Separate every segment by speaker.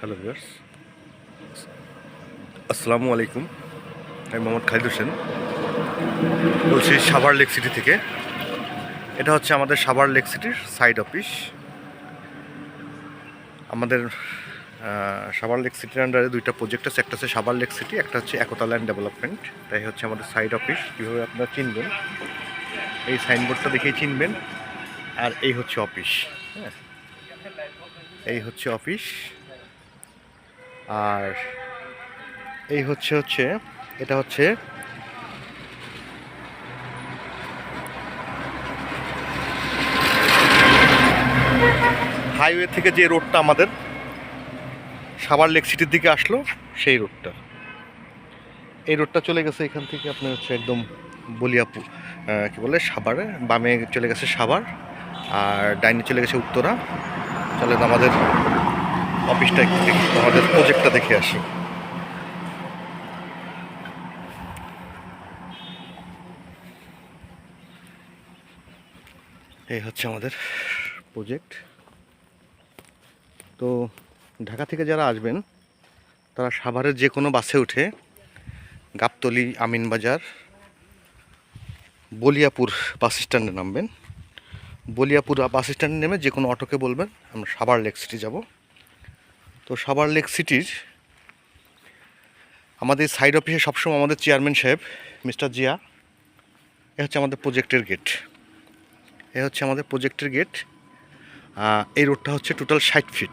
Speaker 1: Hello viewers আসসালামু আলাইকুম আমি মোহাম্মদ খালিদ হোসেন বলছি সাভার লেক সিটি থেকে। এটা হচ্ছে আমাদের সাভার লেক সিটির সাইড অফিস আমাদের সাভার লেক সিটির আন্ডারে দুইটা প্রজেক্ট আছে। একটা হচ্ছে সাভার লেক সিটি, একটা হচ্ছে একতা ল্যান্ড ডেভেলপমেন্ট তাই হচ্ছে আমাদের সাইড অফিস কীভাবে আপনারা চিনবেন? এই সাইনবোর্ডটা দেখেই চিনবেন। আর এই হচ্ছে অফিস হ্যাঁ। এই হচ্ছে অফিস আর এই হচ্ছে হচ্ছে এটা হচ্ছে হাইওয়ে থেকে যে রোডটা আমাদের সাভার লেক সিটির দিকে আসলো সেই রোডটা এই রোডটা চলে গেছে এখান থেকে আপনার হচ্ছে একদম বলিয়াপু আহ, কি বলে সাভারে। বামে চলে গেছে সাভার আর ডাইনে চলে গেছে উত্তরা। চলেন আমাদের অফিসটা আমাদের প্রজেক্টটা দেখে আসি। এই হচ্ছে আমাদের প্রজেক্ট তো ঢাকা থেকে যারা আসবেন, তারা সাভারের যে কোনো বাসে উঠে গাবতলি, আমিনবাজার, বলিয়াপুর বাস স্ট্যান্ডে নামবেন। বলিয়াপুর বাস স্ট্যান্ডে নেমে যে কোনো অটোকে বলবেন, আমরা সাভার লেক সিটি যাব। তো সাভার লেক সিটির আমাদের সাইড অফিসে সবসময় আমাদের চেয়ারম্যান সাহেব, মিস্টার জিয়া, এ হচ্ছে আমাদের প্রজেক্টের গেট। এ হচ্ছে আমাদের প্রজেক্টের গেট। এই রোডটা হচ্ছে টোটাল ষাট ফিট।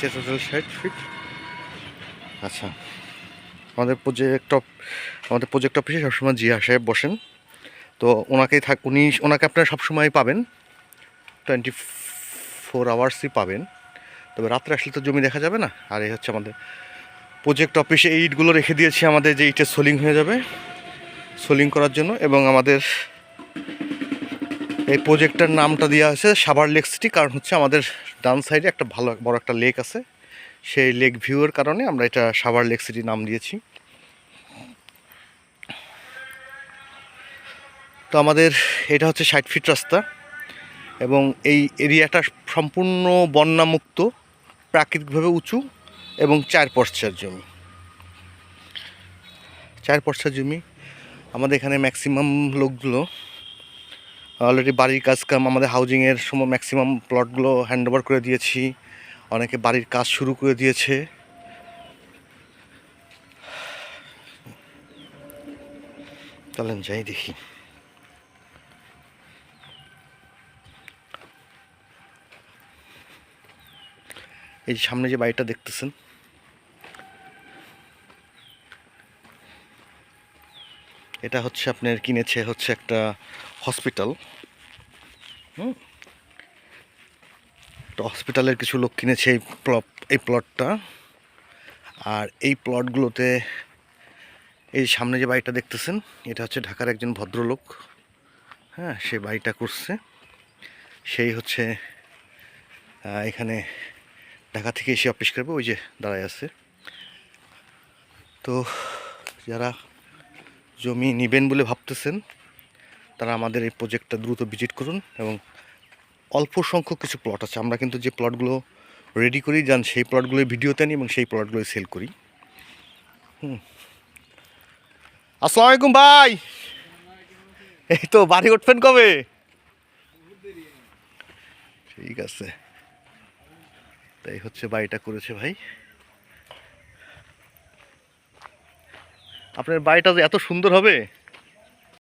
Speaker 1: টোটাল ষাট ফিট। আচ্ছা। আমাদের প্রজেক্ট অফ, আমাদের প্রজেক্ট অফিসে সবসময় জিয়া সাহেব বসেন। তো ওনাকেই থাক, উনি, ওনাকে আপনারা সবসময় পাবেন। টোয়েন্টি ফোর আওয়ার্সই পাবেন। তবে রাত্রে আসলে তো জমি দেখা যাবে না। আর এই হচ্ছে আমাদের প্রজেক্ট অফিসে এই ইটগুলো রেখে দিয়েছি আমাদের যে ইটের সোলিং হয়ে যাবে। সোলিং করার জন্য এবং আমাদের এই প্রজেক্টটার নামটা দেওয়া হয়েছে সাভার লেক সিটি। কারণ হচ্ছে আমাদের ডান সাইডে একটা ভালো, বড় একটা লেক আছে। সেই লেক ভিউয়ের কারণে আমরা এটা সাভার লেক সিটি নাম দিয়েছি। তো আমাদের, এটা হচ্ছে ষাট ফিট রাস্তা। এবং এই এরিয়াটা সম্পূর্ণ বন্যামুক্ত, প্রাকৃতিকভাবে উঁচু এবং চার পর্চার জমি। চার পর্চার জমি আমাদের এখানে ম্যাক্সিমাম লোকগুলো অলরেডি বাড়ির কাজ কাম আমাদের হাউজিংয়ের সময় ম্যাক্সিমাম প্লটগুলো হ্যান্ড ওভার করে দিয়েছি। অনেকে বাড়ির কাজ শুরু করে দিয়েছে। চলেন যাই দেখি। এই যে সামনে যে বাড়িটা দেখতেছেন। এটা হচ্ছে আপনার কিনেছে হচ্ছে একটা হসপিটাল। তো হসপিটালের কিছু লোক কিনেছে এই প্লট, এই প্লটটা। আর এই প্লটগুলোতে এই সামনে যে বাড়িটা দেখতেছেন, এটা হচ্ছে ঢাকার একজন ভদ্রলোক। হ্যাঁ সে বাড়িটা করছে। সেই হচ্ছে এখানে ঢাকা থেকে এসে অফিস করবে, ওই যে দাঁড়ায় আছে। তো যারা জমি নেবেন বলে ভাবতেছেন, তারা আমাদের এই প্রজেক্টটা দ্রুত ভিজিট করুন এবং অল্প সংখ্যক কিছু প্লট আছে। আমরা কিন্তু যে প্লটগুলো রেডি করি, যান সেই প্লটগুলো ভিডিওতে নিই এবং সেই প্লটগুলো সেল করি। হুম। আসসালামু আলাইকুম ভাই! এই তো বাড়ি উঠবেন কবে? ঠিক আছে। তাই হচ্ছে বাড়িটা করেছে ভাই। আপনার বাড়িটা যে এত সুন্দর হবে?